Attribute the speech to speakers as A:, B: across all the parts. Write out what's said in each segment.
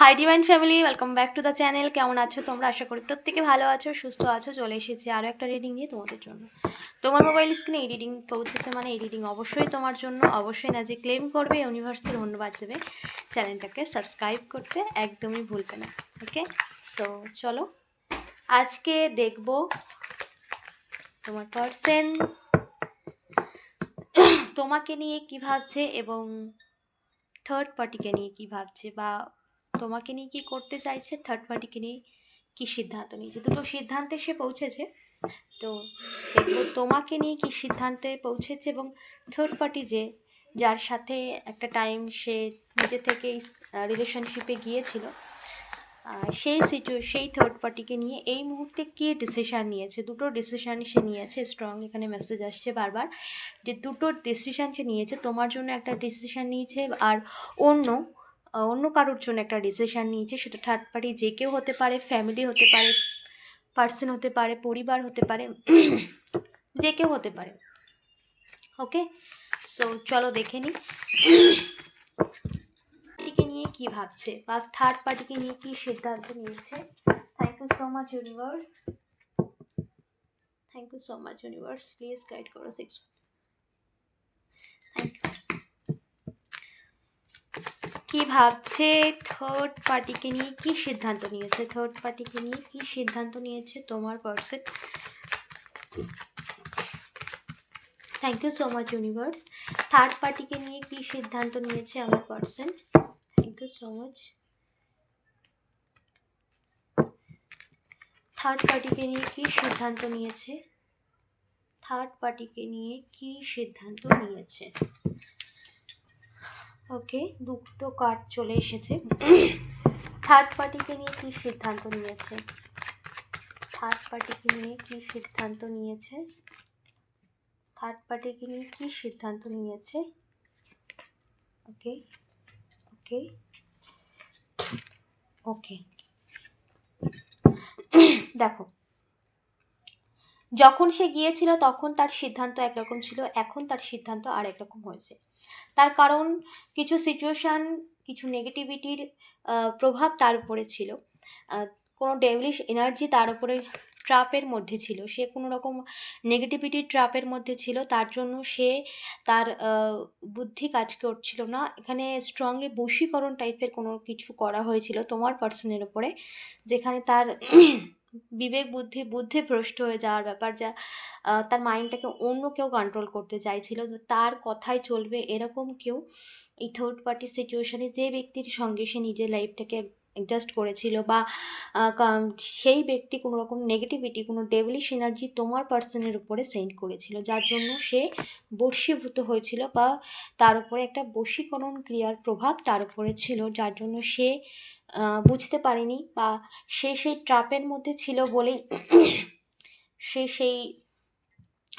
A: Hi divine family welcome back to the channel কেমন আছো? তোমরা আশা করি প্রত্যেকে ভালো আছো, সুস্থ আছো। চলে এসেছি আরও একটা রিডিং নিয়ে তোমাদের জন্য। তোমার মোবাইল স্ক্রিনে এই রিডিং পৌঁছেছে মানে এই রিডিং অবশ্যই তোমার জন্য। অবশ্যই না যে ক্লেম করবে ইউনিভার্স থেকে ধন্যবাদ দেবে চ্যানেলটাকে সাবস্ক্রাইব করতে একদমই ভুলবে না। ওকে সো চলো। আজকে দেখব তোমার পার্সেন তোমাকে নিয়ে কী ভাবছে এবং থার্ড পার্টিকে নিয়ে কী ভাবছে বা তোমাকে নিয়ে কী করতে চাইছে? থার্ড পার্টিকে নিয়ে কী সিদ্ধান্ত নিয়েছে? দুটো সিদ্ধান্তে সে পৌঁছেছে। তো দেখব তোমাকে নিয়ে কী সিদ্ধান্তে পৌঁছেছে এবং থার্ড পার্টি যে, যার সাথে একটা টাইম সে নিজে থেকেই রিলেশনশিপে গিয়েছিল সেই সিচু সেই থার্ড পার্টিকে নিয়ে এই মুহূর্তে কী ডিসিশান নিয়েছে? দুটো ডিসিশান সে নিয়েছে। স্ট্রং এখানে মেসেজ আসছে বারবার যে দুটো ডিসিশান সে নিয়েছে। তোমার জন্য একটা ডিসিশান নিয়েছে আর অন্য অন্য কারোর জন্য একটা ডিসিশান নিয়েছে, সেটা থার্ড পার্টি যে কেউ হতে পারে ফ্যামিলি হতে পারে পার্সন হতে পারে, পরিবার হতে পারে, যে কেউ হতে পারে। ওকে সো চলো দেখে নিই। নিয়ে কি ভাবছে বা থার্ড পার্টিকে নিয়ে কি সিদ্ধান্ত নিয়েছে। Thank you so much universe thank you so much universe please guide করো সিক্স থ্যাংক ইউ কি ভাবছে? থার্ড পার্টিকে নিয়ে কি সিদ্ধান্ত নিয়েছে? থার্ড পার্টিকে নিয়ে কি সিদ্ধান্ত নিয়েছে তোমার person thank you so much universe third পার্টিকে নিয়ে কি সিদ্ধান্ত নিয়েছে আমার person thank you so much third পার্টিকে নিয়ে কি সিদ্ধান্ত নিয়েছে? থার্ড পার্টিকে নিয়ে কি সিদ্ধান্ত নিয়েছে? ওকে, দুটো কার্ড চলে এসেছে। থার্ড পার্টিকে নিয়ে কী সিদ্ধান্ত নিয়েছে? থার্ড পার্টিকে নিয়ে কী সিদ্ধান্ত নিয়েছে? থার্ড পার্টিকে নিয়ে কী সিদ্ধান্ত নিয়েছে? ওকে ওকে ওকে। দেখো, যখন সে গিয়েছিল তখন তার সিদ্ধান্ত একরকম ছিল, এখন তার সিদ্ধান্ত আর একরকম হয়েছে। তার কারণ কিছু সিচুয়েশান কিছু নেগেটিভিটির প্রভাব তার উপরে ছিল। কোনো ডেভলিশ এনার্জি তার উপরে ট্রাপের মধ্যে ছিল। সে কোনো রকম নেগেটিভিটির ট্রাপের মধ্যে ছিল। তার জন্য সে তার বুদ্ধি কাজ করছিল না। এখানে স্ট্রংলি বশীকরণ টাইপের কোনো কিছু করা হয়েছিল তোমার পার্সনের উপরে, যেখানে তার বিবেক, বুদ্ধি বুদ্ধি ভ্রষ্ট হয়ে যাওয়ার ব্যাপার যা তার মাইন্ডটাকে অন্য কেউ কন্ট্রোল করতে চাইছিল। তার কথাই চলবে এরকম কেউ এই থার্ড পার্টি সিচুয়েশানে যে ব্যক্তির সঙ্গে সে নিজের লাইফটাকে অ্যাডজাস্ট করেছিল বা সেই ব্যক্তি কোনো রকম নেগেটিভিটি কোনো ডেভলিশ এনার্জি তোমার পার্সনের উপরে সেন্ড করেছিল। যার জন্য সে বশীভূত হয়েছিল বা তার উপরে একটা বশীকরণ ক্রিয়ার প্রভাব তার উপরে ছিল। যার জন্য সে বুঝতে পারেনি বা সে সেই ট্রাপের মধ্যে ছিল বলেই সে সেই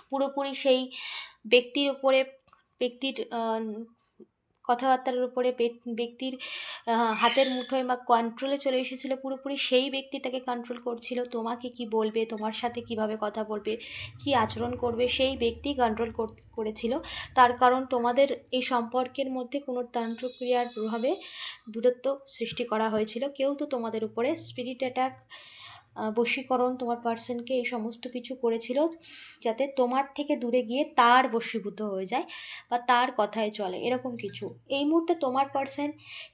A: পুরোপুরি সেই ব্যক্তির উপরে, ব্যক্তির কথাবার্তার উপরে ব্যক্তির হাতের মুঠোয় বা কন্ট্রোলে চলে এসেছিল পুরোপুরি সেই ব্যক্তি তাকে কন্ট্রোল করছিল। তোমাকে কি বলবে? তোমার সাথে কীভাবে কথা বলবে? কি আচরণ করবে? সেই ব্যক্তি কন্ট্রোল করেছিল। তার কারণ তোমাদের এই সম্পর্কের মধ্যে কোনো তন্ত্রক্রিয়ার প্রভাবে দূরত্ব সৃষ্টি করা হয়েছিল। কেউ তো তোমাদের উপরে স্পিরিট অ্যাটাক বশীকরণ তোমার পার্সনকে এই সমস্ত কিছু করেছিল যাতে তোমার থেকে দূরে গিয়ে তার বশীভূত হয়ে যায় বা তার কথায় চলে, এরকম কিছু। এই মুহূর্তে তোমার পার্সন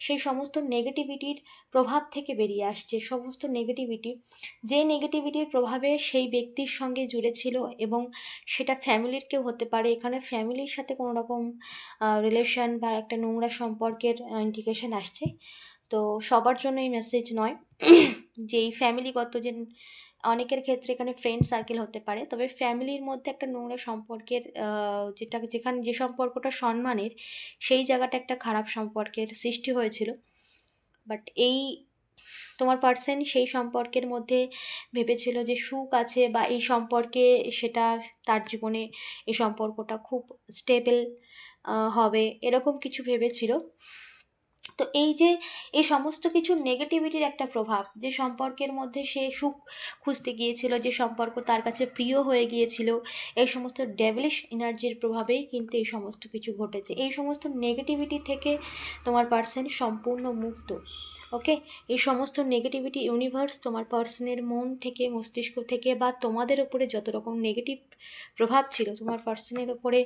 A: সেই সমস্ত নেগেটিভিটির প্রভাব থেকে বেরিয়ে আসছে, সমস্ত নেগেটিভিটি যে নেগেটিভিটির প্রভাবে সেই ব্যক্তির সঙ্গে জুড়ে ছিল এবং সেটা ফ্যামিলির কেউ হতে পারে, এখানে ফ্যামিলির সাথে কোনো রকম রিলেশন বা একটা নোংরা সম্পর্কের ইন্ডিকেশন আসছে। তো সবার জন্য এই মেসেজ নয়। যে এই ফ্যামিলিগত যে অনেকের ক্ষেত্রে এখানে ফ্রেন্ড সার্কেল হতে পারে। তবে ফ্যামিলির মধ্যে একটা নোংরা সম্পর্কের যেটা যেখানে, যে সম্পর্কটা সম্মানের, সেই জায়গাটা একটা খারাপ সম্পর্কের সৃষ্টি হয়েছিল। বাট এই, তোমার পার্সন সেই সম্পর্কের মধ্যে ভেবেছিল যে সুখ আছে বা এই সম্পর্কে সেটা তার জীবনে এই সম্পর্কটা খুব স্টেবল হবে, এরকম কিছু ভেবেছিল। তো এই যে, এই সমস্ত কিছু নেগেটিভিটির একটা প্রভাব, যে সম্পর্কের মধ্যে সে সুখ খুঁজতে গিয়েছিল, যে সম্পর্ক তার কাছে প্রিয় হয়ে গিয়েছিল, এই সমস্ত ডেভিলিশ এনার্জির প্রভাবেই কিন্তু এই সমস্ত কিছু ঘটেছে। এই সমস্ত নেগেটিভিটি থেকে তোমার পার্সন সম্পূর্ণ মুক্ত ওকে এই সমস্ত নেগেটিভিটি ইউনিভার্স তোমার পার্সনের মন থেকে, মস্তিষ্ক থেকে বা তোমাদের ওপরে যত রকম নেগেটিভ প্রভাব ছিল, তোমার পার্সনের ওপরে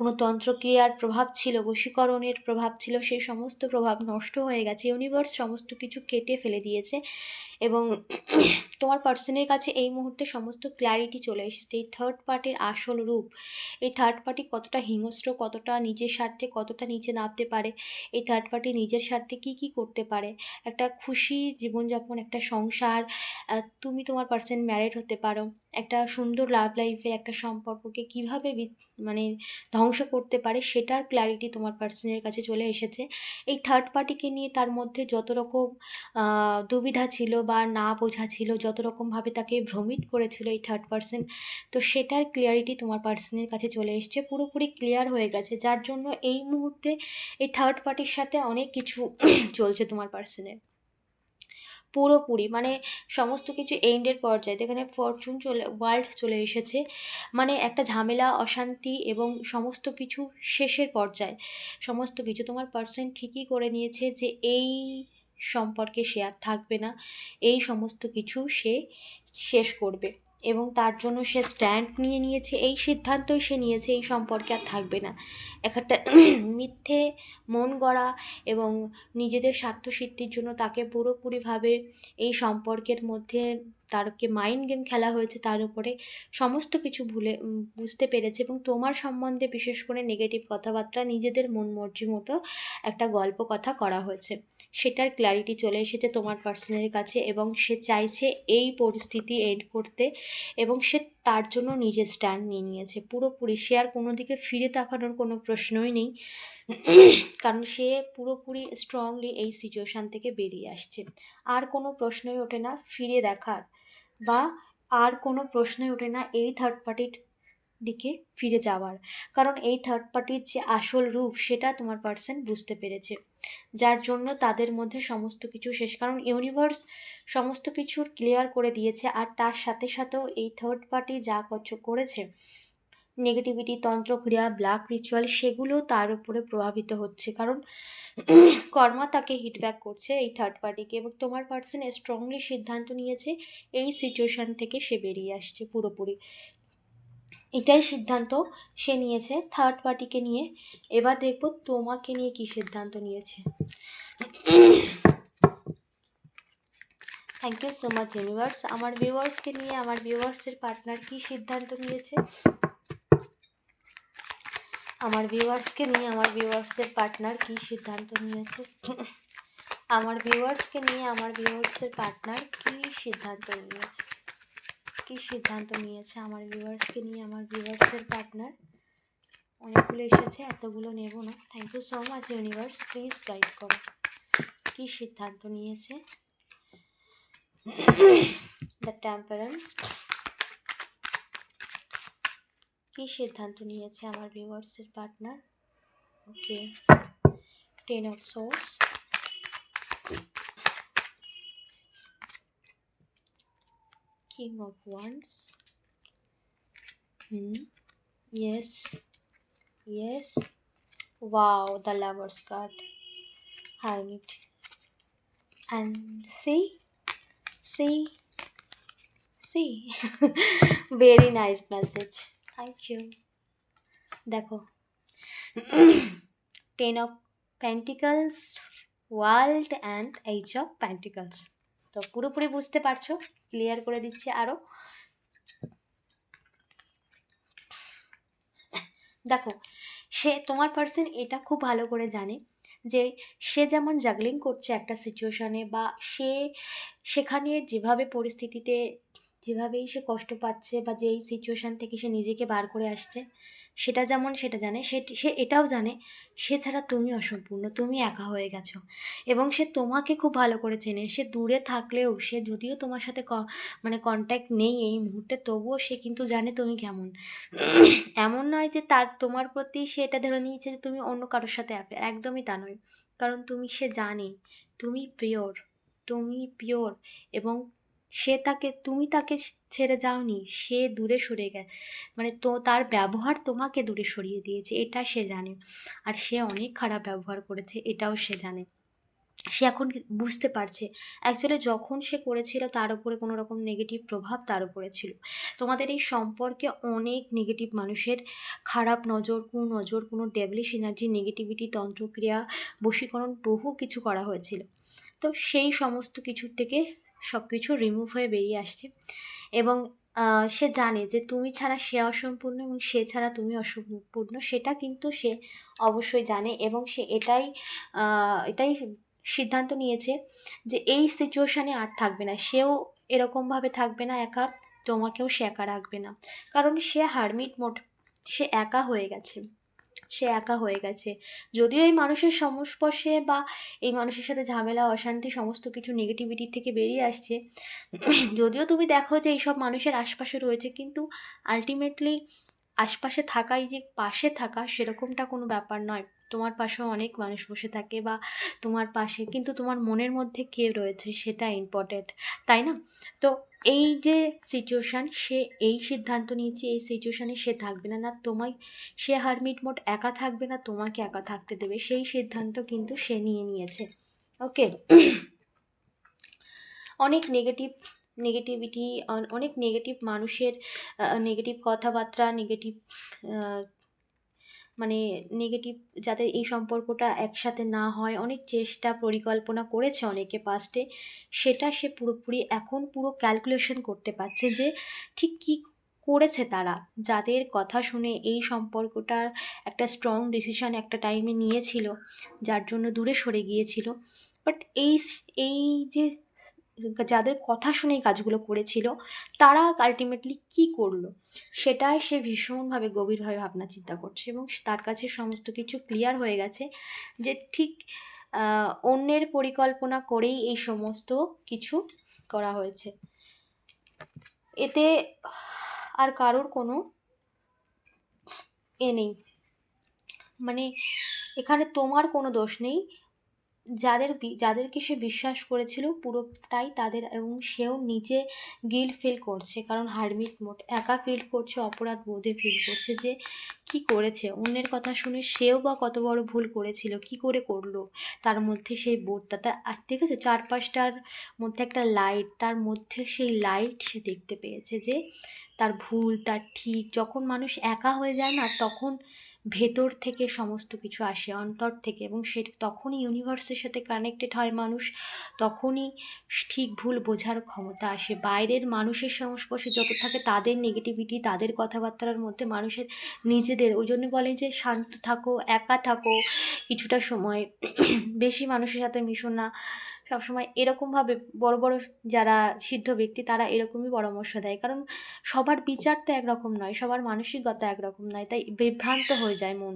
A: কোনো তন্ত্রক্রিয়ার প্রভাব ছিল, বশীকরণের প্রভাব ছিল সেই সমস্ত প্রভাব নষ্ট হয়ে গেছে, ইউনিভার্স সমস্ত কিছু কেটে ফেলে দিয়েছে এবং তোমার পার্সনের কাছে এই মুহূর্তে সমস্ত ক্ল্যারিটি চলে এসেছে। এই থার্ড পার্টির আসল রূপ, এই থার্ড পার্টি কতটা হিংস্র, কতটা নিজের স্বার্থে, কতটা নিচে নামতে পারে, এই থার্ড পার্টি নিজের স্বার্থে কী কী করতে পারে? একটা খুশি জীবনযাপন, একটা সংসার তুমি তোমার পার্সন ম্যারেড হতে পারো। একটা সুন্দর লাভ লাইফে একটা সম্পর্ককে কীভাবে মানে ধ্বংস করতে পারে সেটার ক্ল্যারিটি তোমার পার্সনের কাছে চলে এসেছে। এই থার্ড পার্টিকে নিয়ে তার মধ্যে যত রকম দুবিধা ছিল বা না বোঝা ছিল যত রকমভাবে তাকে ভ্রমিত করেছিল এই থার্ড পার্সন তো সেটার ক্লিয়ারিটি তোমার পার্সনের কাছে চলে এসছে, পুরোপুরি ক্লিয়ার হয়ে গেছে। যার জন্য এই মুহূর্তে এই থার্ড পার্টির সাথে অনেক কিছু চলছে তোমার পার্সনের পুরোপুরি মানে সমস্ত কিছু এন্ডের পর্যায়ে। যেখানে ফরচুন চলে ওয়ার্ল্ড চলে এসেছে। মানে একটা ঝামেলা, অশান্তি এবং সমস্ত কিছু শেষের পর্যায়ে। সমস্ত কিছু। তোমার পার্সন ঠিকই করে নিয়েছে যে এই সম্পর্কে সে আর থাকবে না। এই সমস্ত কিছু সে শেষ করবে। এবং তার জন্য সে স্ট্যান্ড নিয়ে নিয়েছে, এই সিদ্ধান্তই সে নিয়েছে, এই সম্পর্কে আর থাকবে না। একটা মিথ্যে, মন গড়া এবং নিজেদের স্বার্থসিদ্ধির জন্য তাকে পুরোপুরিভাবে এই সম্পর্কের মধ্যে তারকে মাইন্ড গেম খেলা হয়েছে তার উপরে সমস্ত কিছু ভুলে বুঝতে পেরেছে এবং তোমার সম্বন্ধে বিশেষ করে নেগেটিভ কথাবার্তা নিজেদের মন মর্জি মতো একটা গল্প কথা করা হয়েছে। সেটার ক্ল্যারিটি চলে এসেছে তোমার পার্সনের কাছে এবং সে চাইছে এই পরিস্থিতি এন্ড করতে এবং সে তার জন্য নিজের স্ট্যান্ড নিয়ে নিয়েছে। পুরোপুরি সে আর কোনো দিকে ফিরে তাকানোর কোনো প্রশ্নই নেই। কারণ সে পুরোপুরি স্ট্রংলি এই সিচুয়েশান থেকে বেরিয়ে আসছে। আর কোনো প্রশ্নই ওঠে না ফিরে দেখার বা আর কোনো প্রশ্নই ওঠে না এই থার্ড পার্টির দিকে ফিরে যাওয়ার। কারণ এই থার্ড পার্টির যে আসল রূপ সেটা তোমার পার্সন বুঝতে পেরেছে। যার জন্য তাদের মধ্যে সমস্ত কিছু শেষ। কারণ ইউনিভার্স সমস্ত কিছুর ক্লিয়ার করে দিয়েছে আর তার সাথে সাথেও এই থার্ড পার্টি যা কিছু করেছে নেগেটিভিটি তন্ত্রক্রিয়া ব্ল্যাক রিচুয়াল সেগুলো তার উপরে প্রভাবিত হচ্ছে। কারণ কর্মা তাকে হিটব্যাক করছে এই থার্ড পার্টিকে এবং তোমার পার্সন স্ট্রংলি সিদ্ধান্ত নিয়েছে এই সিচুয়েশান থেকে সে বেরিয়ে আসছে পুরোপুরি। এটাই সিদ্ধান্ত সে নিয়েছে থার্ড পার্টিকে নিয়ে। এবার দেখব তোমাকে নিয়ে কি সিদ্ধান্ত নিয়েছে। Thank you so much universe আমার ভিউয়ার্সকে নিয়ে, আমার ভিউয়ার্সের পার্টনার কি সিদ্ধান্ত নিয়েছে? আমার ভিউয়ার্সকে নিয়ে, আমার ভিউয়ার্সের পার্টনার কি সিদ্ধান্ত নিয়েছে? আমার ভিউয়ার্সকে নিয়ে, আমার ভিউয়ার্সের পার্টনার কি সিদ্ধান্ত নিয়েছে? কি সিদ্ধান্ত নিয়েছে আমার ভিউয়ার্সকে নিয়ে, আমার ভিউয়ার্সের পার্টনার অনেকগুলো এসেছে, এতগুলো নেব না। Thank you so much universe please guide করো। কি সিদ্ধান্ত নিয়েছে? দ্য টেম্পারেন্স কি সিদ্ধান্ত নিয়েছে আমার ভিউয়ার্সের partner okay ten of swords king of once hmm yes yes wow the lovers card hermit and see see see very nice message thank you দেখো ten of particles world and H of particles তো পুরোপুরি বুঝতে পারছ? Clear করে দিচ্ছি আরও দেখো, সে, তোমার পার্সন এটা খুব ভালো করে জানে যে, সে যেমন জাগলিং করছে একটা সিচুয়েশনে বা সে সেখানে যেভাবে পরিস্থিতিতে, যেভাবেই সে কষ্ট পাচ্ছে বা যেই সিচুয়েশান থেকে সে নিজেকে বার করে আসছে সেটা যেমন সেটা জানে, সে সে এটাও জানে, সে ছাড়া তুমি অসম্পূর্ণ, তুমি একা হয়ে গেছো। এবং সে তোমাকে খুব ভালো করে চেনে, সে দূরে থাকলেও, সে যদিও তোমার সাথে ক মানে কন্ট্যাক্ট নেই এই মুহূর্তে, তবুও সে কিন্তু জানে তুমি কেমন। এমন নয় যে তার, তোমার প্রতি সে এটা ধরে নিয়েছে যে তুমি অন্য কারোর সাথে একদমই তা নয়। কারণ তুমি, সে জানে, তুমি পিওর তুমি পিওর এবং সে তাকে, তুমি তাকে ছেড়ে যাওনি, সে দূরে সরে গেছে মানে তো, তার ব্যবহার তোমাকে দূরে সরিয়ে দিয়েছে, এটা সে জানে। আর সে অনেক খারাপ ব্যবহার করেছে, এটাও সে জানে। সে এখন বুঝতে পারছে। অ্যাকচুয়ালি যখন সে করেছিল, তার উপরে কোনো রকম নেগেটিভ প্রভাব তার উপরে ছিল। তোমাদের এই সম্পর্কে অনেক নেগেটিভ মানুষের খারাপ নজর, কুনজর, কোনো ডেভলিশ এনার্জি নেগেটিভিটি তন্ত্রক্রিয়া, বশীকরণ, বহু কিছু করা হয়েছিল। তো সেই সমস্ত কিছুর থেকে সব কিছু রিমুভ হয়ে বেরিয়ে আসছে। এবং সে জানে যে তুমি ছাড়া সে অসম্পূর্ণ এবং সে ছাড়া তুমি অসম্পূর্ণ, সেটা কিন্তু সে অবশ্যই জানে এবং সে এটাই এটাই সিদ্ধান্ত নিয়েছে যে এই সিচুয়েশানে আর থাকবে না। সেও এরকমভাবে থাকবে না একা, তোমাকেও সে একা রাখবে না। কারণ সে হারমিট মোট, সে একা হয়ে গেছে। সে একা হয়ে গেছে। যদিও এই মানুষের সংস্পর্শে বা এই মানুষের সাথে ঝামেলা, অশান্তি সমস্ত কিছু নেগেটিভিটি থেকে বেরিয়ে আসছে। যদিও তুমি দেখো যে এইসব মানুষের আশপাশে রয়েছে, কিন্তু আলটিমেটলি আশপাশে থাকাই যে পাশে থাকা সেরকমটা কোনো ব্যাপার নয়। তোমার পাশেও অনেক মানুষ বসে থাকে বা তোমার পাশে কিন্তু তোমার মনের মধ্যে কে রয়েছে সেটা ইম্পর্টেন্ট তাই না? তো এই যে সিচুয়েশান সে এই সিদ্ধান্ত নিয়েছে, এই সিচুয়েশানে সে থাকবে না না তোমায়, সে হারমিট মোট একা থাকবে না, তোমাকে একা থাকতে দেবে। সেই সিদ্ধান্ত কিন্তু সে নিয়ে নিয়েছে ওকে অনেক নেগেটিভ নেগেটিভিটি অনেক নেগেটিভ মানুষের নেগেটিভ কথাবার্তা নেগেটিভ মানে নেগেটিভ যাতে এই সম্পর্কটা একসাথে না হয়, অনেক চেষ্টা পরিকল্পনা করেছে অনেকে পাস্টে সেটা সে পুরোপুরি এখন পুরো ক্যালকুলেশন করতে পারছে যে ঠিক কী করেছে তারা। যাদের কথা শুনে এই সম্পর্কটার একটা স্ট্রং ডিসিশান একটা টাইমে নিয়েছিল, যার জন্য দূরে সরে গিয়েছিল। বাট এই এই যে যাদের কথা শুনে কাজগুলো করেছিল, তারা আলটিমেটলি কী করল? সেটাই সে ভীষণভাবে গভীরভাবে ভাবনা চিন্তা করছে এবং তার কাছে সমস্ত কিছু ক্লিয়ার হয়ে গেছে যে ঠিক অন্যের পরিকল্পনা করেই এই সমস্ত কিছু করা হয়েছে। এতে আর কারোর কোনো এ নেই। মানে এখানে তোমার কোনো দোষ নেই। যাদের যাদেরকে সে বিশ্বাস করেছিল পুরোটাই তাদের এবং সেও নিজে গিল্ট ফিল করছে। কারণ হারমিট মোট একা ফিল করছে, অপরাধ বোধে ফিল করছে যে কি করেছে। অন্যের কথা শুনে সেও বা কত বড় ভুল করেছিল, কি করে করল? তার মধ্যে সেই বোধটা, তার, আর ঠিক আছে চারপাশটার মধ্যে একটা লাইট তার মধ্যে সেই লাইট সে দেখতে পেয়েছে যে তার ভুল, তার ঠিক, যখন মানুষ একা হয়ে যায় না, তখন ভেতর থেকে সমস্ত কিছু আসে, অন্তর থেকে এবং সে তখনই ইউনিভার্সের সাথে কানেক্টেড হয় মানুষ, তখনই ঠিক ভুল বোঝার ক্ষমতা আসে। বাইরের মানুষের সংস্পর্শে যত থাকে তাদের নেগেটিভিটি তাদের কথাবার্তার মধ্যে মানুষের নিজেদের, ওই জন্য বলে যে শান্ত থাকো, একা থাকো, কিছুটা সময় বেশি মানুষের সাথে মিশো না। সবসময় এরকমভাবে বড় বড় যারা সিদ্ধ ব্যক্তি তারা এরকমই পরামর্শ দেয়। কারণ সবার বিচার তো একরকম নয়, সবার মানসিকতা একরকম নয়, তাই বিভ্রান্ত হয়ে যায় মন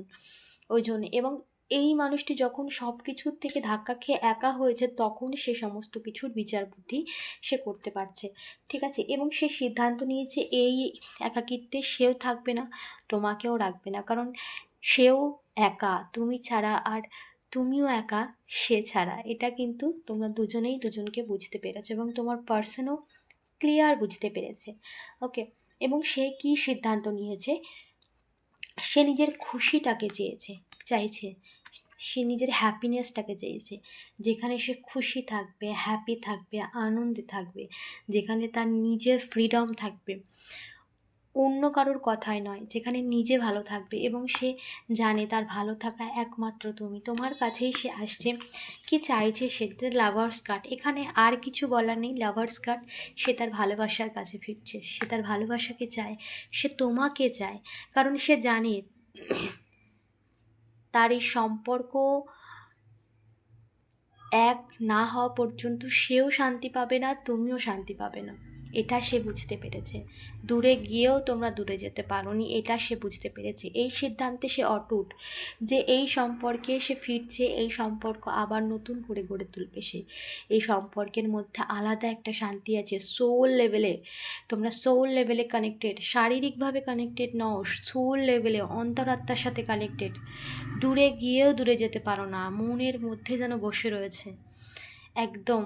A: ওই জন্য। এবং এই মানুষটি যখন সব কিছুর থেকে ধাক্কা খেয়ে একা হয়েছে, তখন সে সমস্ত কিছুর বিচার বুদ্ধি সে করতে পারছে। ঠিক আছে? এবং সে সিদ্ধান্ত নিয়েছে, এই একাকিত্বে সেও থাকবে না, তোমাকেও রাখবে না। কারণ সেও একা, তুমি ছাড়া আর তুমিও একা, সে ছাড়া। এটা কিন্তু তোমরা দুজনেই দুজনকে বুঝতে পেরেছ এবং তোমার পার্সনও ক্লিয়ার বুঝতে পেরেছে। ওকে এবং সে কি সিদ্ধান্ত নিয়েছে? সে নিজের খুশিটাকে চেয়েছে, চাইছে। সে নিজের হ্যাপিনেসটাকে চেয়েছে। যেখানে সে খুশি থাকবে হ্যাপি থাকবে, আনন্দে থাকবে, যেখানে তার নিজের ফ্রিডম থাকবে। অন্য কারোর কথায় নয়, যেখানে নিজে ভালো থাকবে এবং সে জানে তার ভালো থাকা একমাত্র তুমি। তোমার কাছেই সে আসছে, কি চাইছে সে? লাভার্স কার্ড এখানে আর কিছু বলার নেই। লাভার্স কার্ড সে তার ভালোবাসার কাছে ফিরছে। সে তার ভালোবাসাকে চায়, সে তোমাকে চায়, কারণ সে জানে তার এই সম্পর্ক এক না হওয়া পর্যন্ত সেও শান্তি পাবে না, তুমিও শান্তি পাবে না। এটা সে বুঝতে পেরেছে। দূরে গিয়েও তোমরা দূরে যেতে পারোনি, এটা সে বুঝতে পেরেছে। এই সিদ্ধান্তে সে অটুট যে এই সম্পর্কে সে ফিরছে, এই সম্পর্ক আবার নতুন করে গড়ে তুলবে সে। এই সম্পর্কের মধ্যে আলাদা একটা শান্তি আছে সোল লেভেলে তোমরা সোল লেভেলে কানেক্টেড শারীরিকভাবে কানেক্টেড নও সোল লেভেলে অন্তরাত্মার সাথে কানেক্টেড দূরে গিয়েও দূরে যেতে পারো না, মনের মধ্যে যেন বসে রয়েছে। একদম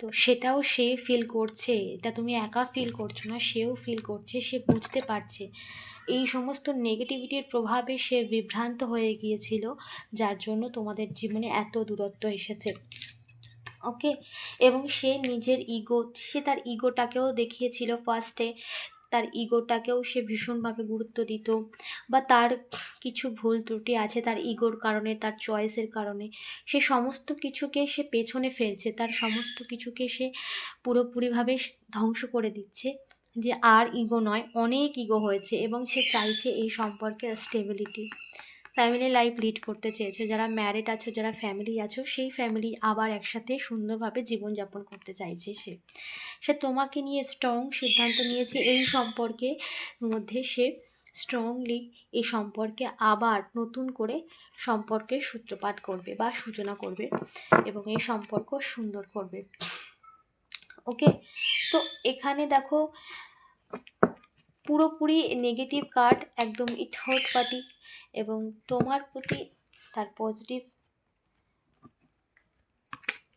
A: তো সেটাও সে ফিল করছে, এটা তুমি একা ফিল করছ না, সেও ফিল করছে, সে বুঝতে পারছে। এই সমস্ত নেগেটিভিটির প্রভাবে সে বিভ্রান্ত হয়ে গিয়েছিল, যার জন্য তোমাদের জীবনে এত দূরত্ব এসেছে। ওকে এবং সে নিজের ইগো সে তার ইগোটাকেও দেখিয়েছিল ফার্স্টে তার ইগোটাকেও সে ভীষণভাবে গুরুত্ব দিত বা তার কিছু ভুল ত্রুটি আছে তার ইগোর কারণে, তার চয়েসের কারণে, সে সমস্ত কিছুকে সে পেছনে ফেলছে, তার সমস্ত কিছুকে সে পুরোপুরিভাবে ধ্বংস করে দিচ্ছে যে আর ইগো নয়, অনেক ইগো হয়েছে এবং সে চাইছে এই সম্পর্কে স্টেবিলিটি ফ্যামিলি লাইফ লিড করতে চেয়েছে, যারা ম্যারিড আছো, যারা ফ্যামিলি আছো, সেই ফ্যামিলি আবার একসাথে সুন্দরভাবে জীবনযাপন করতে চাইছে সে। সে তোমাকে নিয়ে স্ট্রং সিদ্ধান্ত নিয়েছে, এই সম্পর্কে মধ্যে সে স্ট্রংলি এই সম্পর্কে আবার নতুন করে সম্পর্কের সূত্রপাত করবে বা সূচনা করবে এবং এই সম্পর্ক সুন্দর করবে। ওকে তো এখানে দেখো, পুরোপুরি নেগেটিভ কার্ড একদম ই থার্ড পার্টি এবং তোমার প্রতি তার পজিটিভ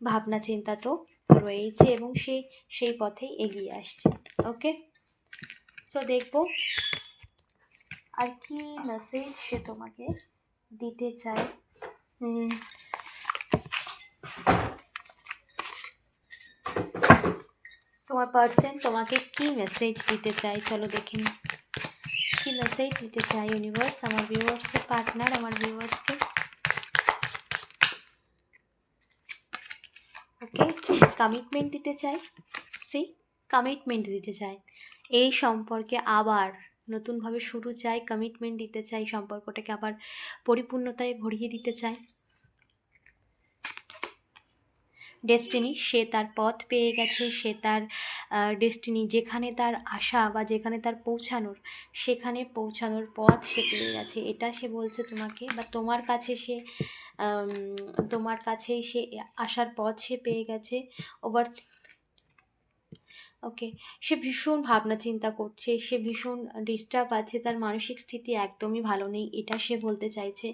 A: ভাবনা, চিন্তা তো রয়েছে এবং সে সেই পথে এগিয়ে আসছে ওকে সো দেখব আর কি মেসেজ সে তোমাকে দিতে চায়। তোমার পার্সন তোমাকে কি মেসেজ দিতে চায়? চলো দেখে কি মেসেজ দিতে চাই ইউনিভার্স আমার ভিউয়ার্সের পার্টনার আমার ভিউয়ার্সকে ওকে কমিটমেন্ট দিতে চাই সি কমিটমেন্ট দিতে চাই। এই সম্পর্কে আবার নতুনভাবে শুরু চাই কমিটমেন্ট দিতে চাই, সম্পর্কটাকে আবার পরিপূর্ণতায় ভরিয়ে দিতে চাই। ডেস্টিনি সে তার পথ পেয়ে গেছে, সে তার ডেস্টিনি যেখানে তার আশা বা যেখানে তার পৌঁছানোর, সেখানে পৌঁছানোর পথ সে পেয়ে গেছে। এটা সে বলছে তোমাকে বা তোমার কাছে সে তোমার কাছেই সে আসার পথ সে পেয়ে গেছে। ওভার ওকে সে ভীষণ ভাবনা চিন্তা করছে, সে ভীষণ ডিস্টার্ব আছে, তার মানসিক স্থিতি একদমই ভালো নেই, এটা সে বলতে চাইছে।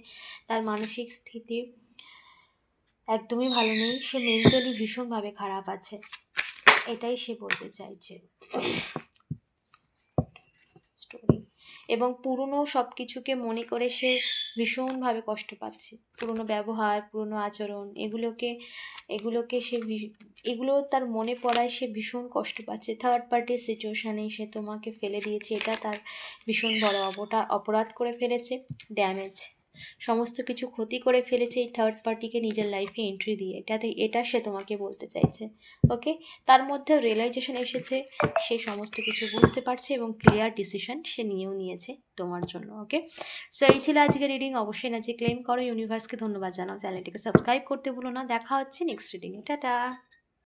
A: তার মানসিক স্থিতি একদমই ভালো নেই। সে মেন্টালি ভীষণভাবে খারাপ আছে। এটাই সে বলতে চাইছে। স্টোরি এবং পুরনো সব কিছুকে মনে করে সে ভীষণভাবে কষ্ট পাচ্ছে। পুরনো ব্যবহার, পুরনো আচরণ, এগুলোকে এগুলোকে সে এগুলো তার মনে পড়ায় সে ভীষণ কষ্ট পাচ্ছে। থার্ড পার্টির সিচুয়েশানে সে তোমাকে ফেলে দিয়েছে। এটা তার ভীষণ বড় অবটা, অপরাধ করে ফেলেছে। ড্যামেজ সমস্ত কিছু ক্ষতি করে ফেলেছে এই থার্ড পার্টিকে নিজের লাইফে এন্ট্রি দিয়ে। এটাতে, এটা সে তোমাকে বলতে চাইছে ওকে তার মধ্যে রিয়েলাইজেশন এসেছে, সে সমস্ত কিছু বুঝতে পারছে এবং ক্লিয়ার ডিসিশন সে নিয়েও নিয়েছে তোমার জন্য ওকে সো এই ছিল আজকে রিডিং অবশ্যই না যে ক্লেম করো ইউনিভার্সকে ধন্যবাদ জানাও। চ্যানেলটিকে সাবস্ক্রাইব করতে ভুলো না। দেখা হচ্ছে নেক্সট রিডিংয়ে টাটা!